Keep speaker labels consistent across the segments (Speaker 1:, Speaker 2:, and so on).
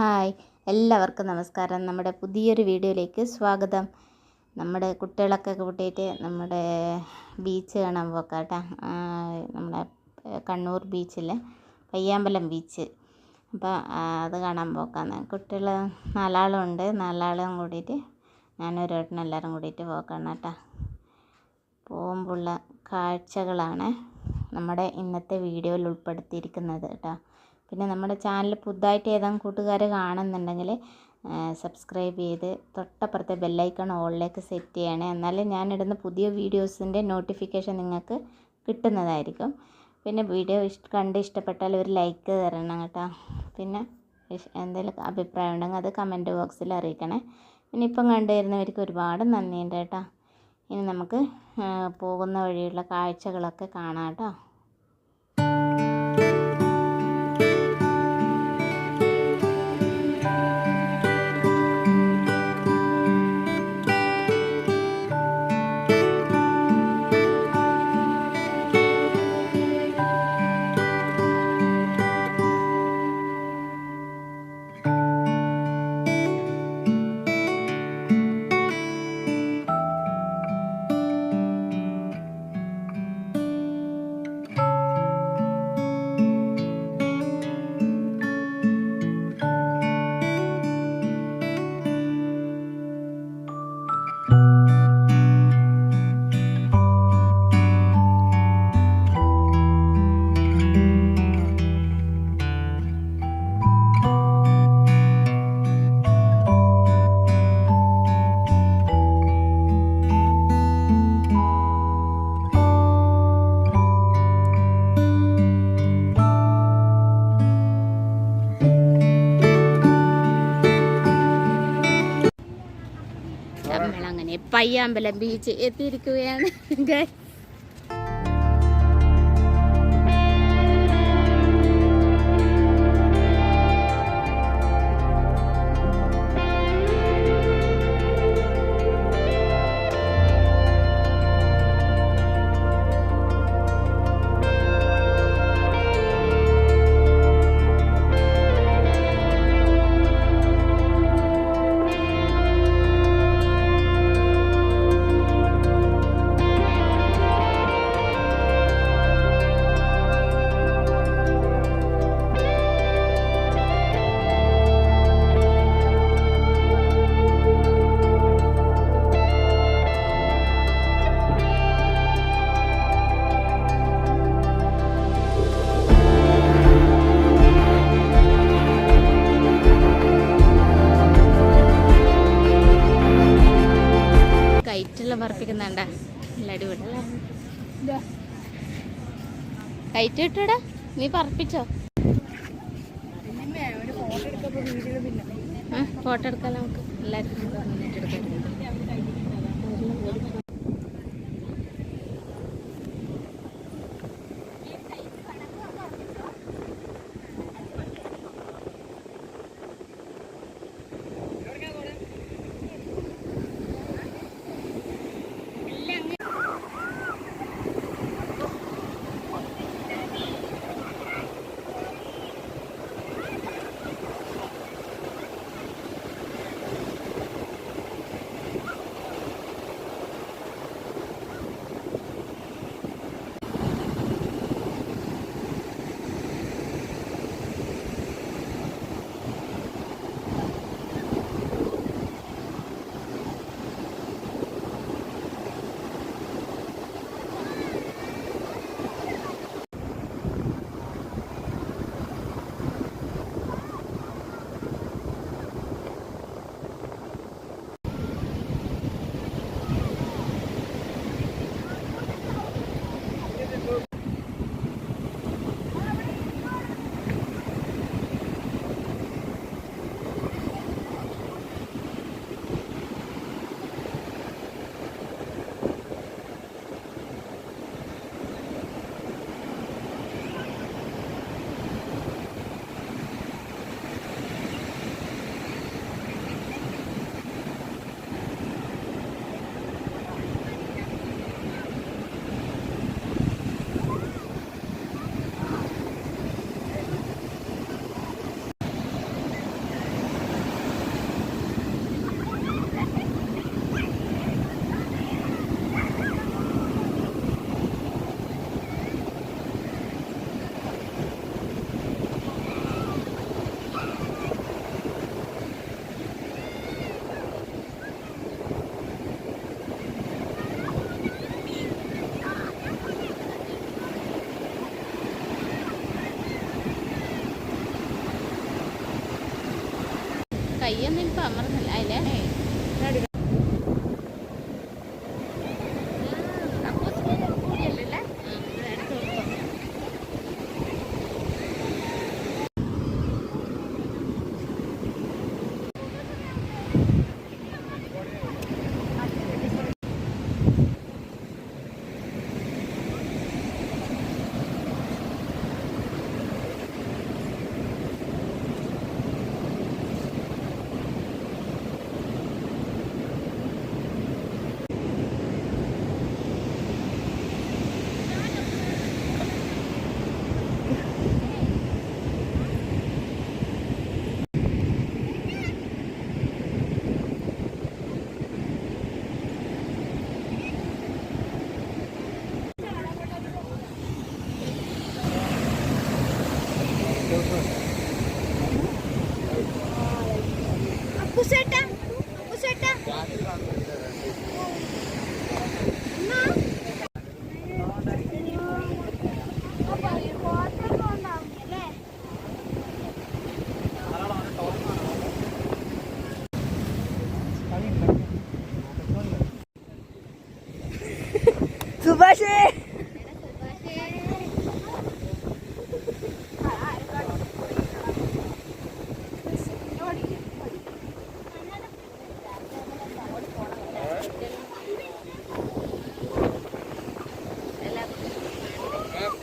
Speaker 1: Hi. എല്ലാവർക്കും നമസ്കാരം. നമ്മുടെ പുതിയൊരു വീഡിയോയിലേക്ക് സ്വാഗതം. നമ്മുടെ കുട്ടികളൊക്കെ കൂട്ടിയിട്ട് നമ്മുടെ ബീച്ച് കാണാൻ പോക്കാട്ടാ. നമ്മുടെ കണ്ണൂർ ബീച്ചിൽ പയ്യാമ്പലം ബീച്ച് അപ്പോൾ അത് കാണാൻ പോക്കാന്ന്. കുട്ടികൾ നാലാളുണ്ട് നാലാളും കൂടിയിട്ട് ഞാനൊരു ഏട്ടനും എല്ലാവരും കൂടിയിട്ട് പോക്കാണ് കേട്ടോ. പോകുമ്പോഴുള്ള കാഴ്ചകളാണ് നമ്മുടെ ഇന്നത്തെ വീഡിയോയിൽ ഉൾപ്പെടുത്തിയിരിക്കുന്നത് കേട്ടോ. പിന്നെ നമ്മുടെ ചാനൽ പുതുതായിട്ട് ഏതെങ്കിലും കൂട്ടുകാർ കാണുന്നുണ്ടെങ്കിൽ സബ്സ്ക്രൈബ് ചെയ്ത് തൊട്ടപ്പുറത്തെ ബെല്ലൈക്കൺ ഓളിലേക്ക് സെറ്റ് ചെയ്യണേ. എന്നാലേ ഞാനിടുന്ന പുതിയ വീഡിയോസിന്റെ നോട്ടിഫിക്കേഷൻ നിങ്ങൾക്ക് കിട്ടുന്നതായിരിക്കും. പിന്നെ വീഡിയോ ഇഷ് കണ്ട് ഇഷ്ടപ്പെട്ടാൽ ഒരു ലൈക്ക് തരണം കേട്ടോ. പിന്നെ എന്തെങ്കിലും അഭിപ്രായം ഉണ്ടെങ്കിൽ അത് കമന്റ് ബോക്സിൽ അറിയിക്കണേ. പിന്നെ ഇപ്പം കണ്ടുവരുന്നവർക്ക് ഒരുപാട് നന്ദിയുണ്ട് കേട്ടോ. ഇനി നമുക്ക് പോകുന്ന വഴിയുള്ള കാഴ്ചകളൊക്കെ കാണാം കേട്ടോ. പയ്യാമ്പലം ബീച്ച് എത്തിയിരിക്കുകയാണ് guys. കയറ്റ് കിട്ടൂടാ നീ പറപ്പിച്ചോ. ഫോട്ടോ എടുക്കാം നമുക്ക്. എല്ലാവർക്കും കൂടെ വന്നിട്ട് എടുക്കാം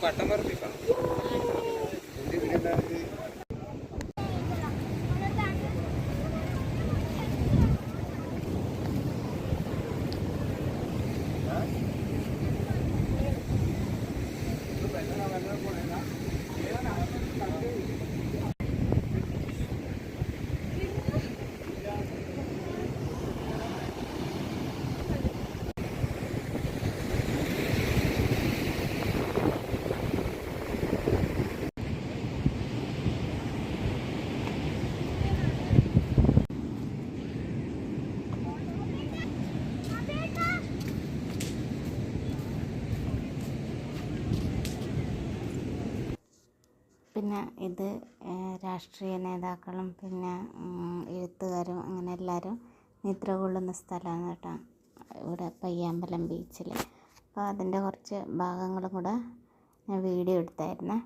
Speaker 2: कस्टमर भी
Speaker 1: പിന്നെ ഇത് രാഷ്ട്രീയ നേതാക്കളും പിന്നെ എഴുത്തുകാരും അങ്ങനെ എല്ലാവരും നിദ്ര കൊള്ളുന്ന സ്ഥലമാണ് കേട്ടോ. ഇവിടെ പയ്യാമ്പലം ബീച്ചിൽ അപ്പോൾ അതിന്റെ കുറച്ച് ഭാഗങ്ങളും കൂടെ ഞാൻ വീഡിയോ എടുത്തായിരുന്നേ.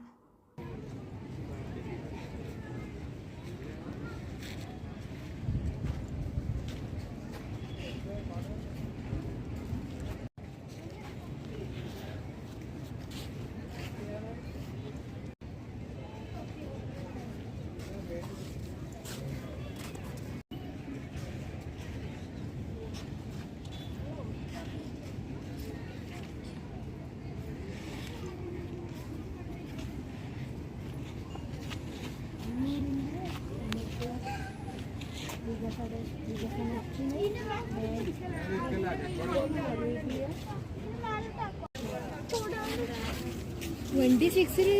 Speaker 3: ട്വന്റി സിക്സിൽ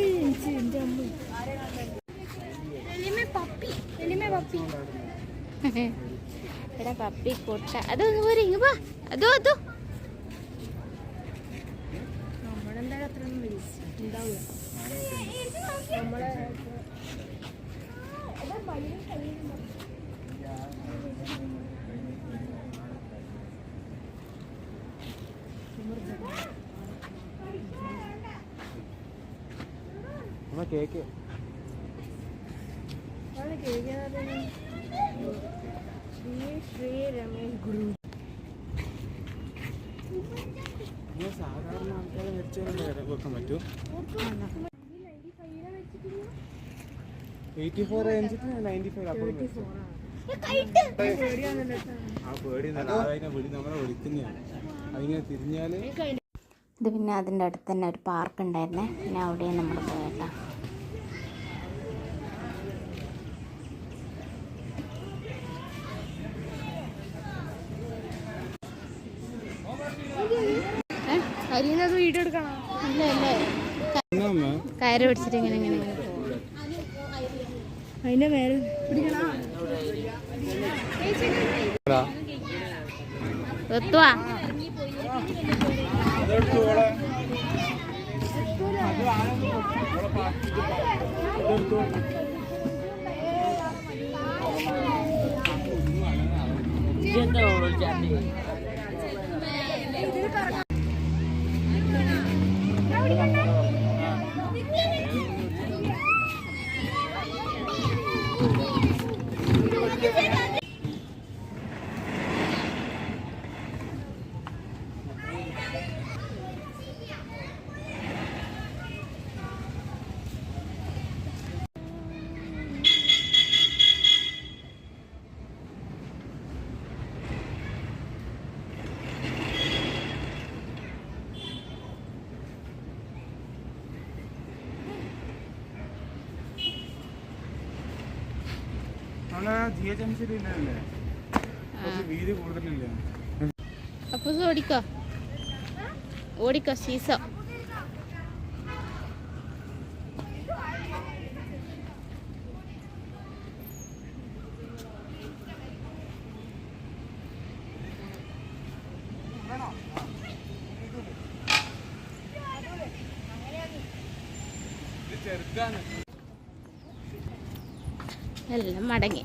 Speaker 3: പപ്പി എലിമേ പപ്പി.
Speaker 1: ഇവിടെ പപ്പി കൊട്ട. അതൊന്ന് പോരെ ഇങ്ങ പോ അതോ അതോ.
Speaker 3: നമ്മളെന്താ അത്ര ഉണ്ടാവില്ല. നമ്മളെ
Speaker 2: കേക്ക്.
Speaker 3: ശ്രീ രമേശ് ഗുരു.
Speaker 2: സാധാരണ ആൾക്കാരെ മരിച്ചവരുടെ വെക്കാൻ പറ്റൂ. എയ്റ്റി ഫോർ കഴിഞ്ഞിട്ട് നയന്റി ഫൈവ് അപ്പോഴും ആ പേടി അതിനെ വിളി നമ്മളെ വിളിക്കുന്നതാണ്. അതിങ്ങനെ തിരിഞ്ഞാൽ
Speaker 1: ഇത് പിന്നെ അതിന്റെ അടുത്ത് തന്നെ ഒരു പാർക്ക് ഉണ്ടായിരുന്നേ പിന്നെ അവിടെയും നമ്മൾ പോയേട്ടാ
Speaker 3: അരിയുന്നത് വീഡിയോ എടുക്കണം?
Speaker 1: ഇല്ല ഇല്ലേ.
Speaker 2: അമ്മ
Speaker 1: കയറ് പിടിച്ചിട്ട് ഇങ്ങനെ ഇങ്ങനെ.
Speaker 3: അതിന്റെ മേലെ പിടിക്കണോ?
Speaker 1: എത്തുവാ.
Speaker 2: നമ്മളെ
Speaker 1: അപ്പൂസ് ഓടിക്കോ. ഓടിക്കോ സീസോ
Speaker 2: ചെറുതാണ്.
Speaker 1: എല്ലാം മടങ്ങി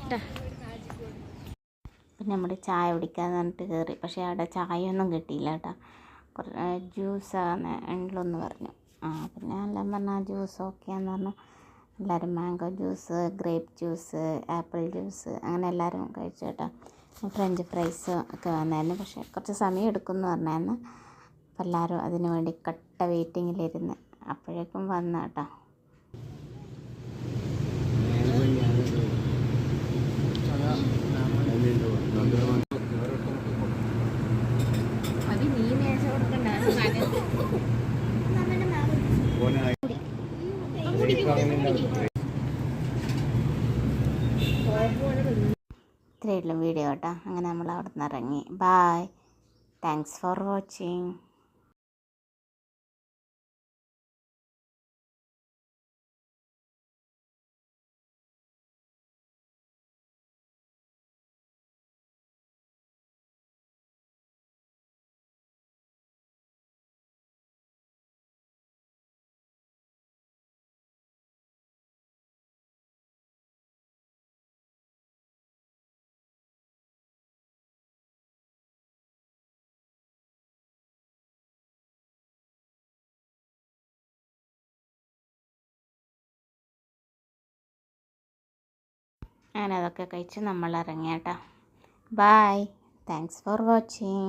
Speaker 1: പിന്നെ നമ്മൾ ചായ കുടിക്കാന്ന് പറഞ്ഞിട്ട് കയറി പക്ഷേ അവിടെ ചായ ചായയൊന്നും കിട്ടിയില്ല കേട്ടോ കുറേ ജ്യൂസാണ് എണ്ണിലൊന്ന് പറഞ്ഞു. ആ പിന്നെ എല്ലാം പറഞ്ഞാൽ ജ്യൂസ് ഓക്കെയാന്ന് പറഞ്ഞു. എല്ലാവരും mango juice grape juice apple juice അങ്ങനെ എല്ലാവരും കഴിച്ചു കേട്ടോ ഫ്രഞ്ച് ഫ്രൈസ് ഒക്കെ വന്നായിരുന്നു. പക്ഷേ കുറച്ച് സമയം എടുക്കുമെന്ന് പറഞ്ഞായിരുന്നു. അപ്പോൾ എല്ലാവരും അതിന് വേണ്ടി കട്ട വെയിറ്റിങ്ങിലിരുന്ന് അപ്പോഴേക്കും വന്നു കേട്ടോ അത് നീ മേശ കൊടുക്കണ്ട ഇത്രയുള്ള വീഡിയോ കേട്ടോ. അങ്ങനെ നമ്മൾ അവിടെ നിന്ന് ഇറങ്ങി. ബായ് താങ്ക്സ് ഫോർ വാച്ചിങ് അങ്ങനെ അതൊക്കെ കഴിച്ച് നമ്മൾ ഇറങ്ങിയാട്ടോ. Bye thanks for watching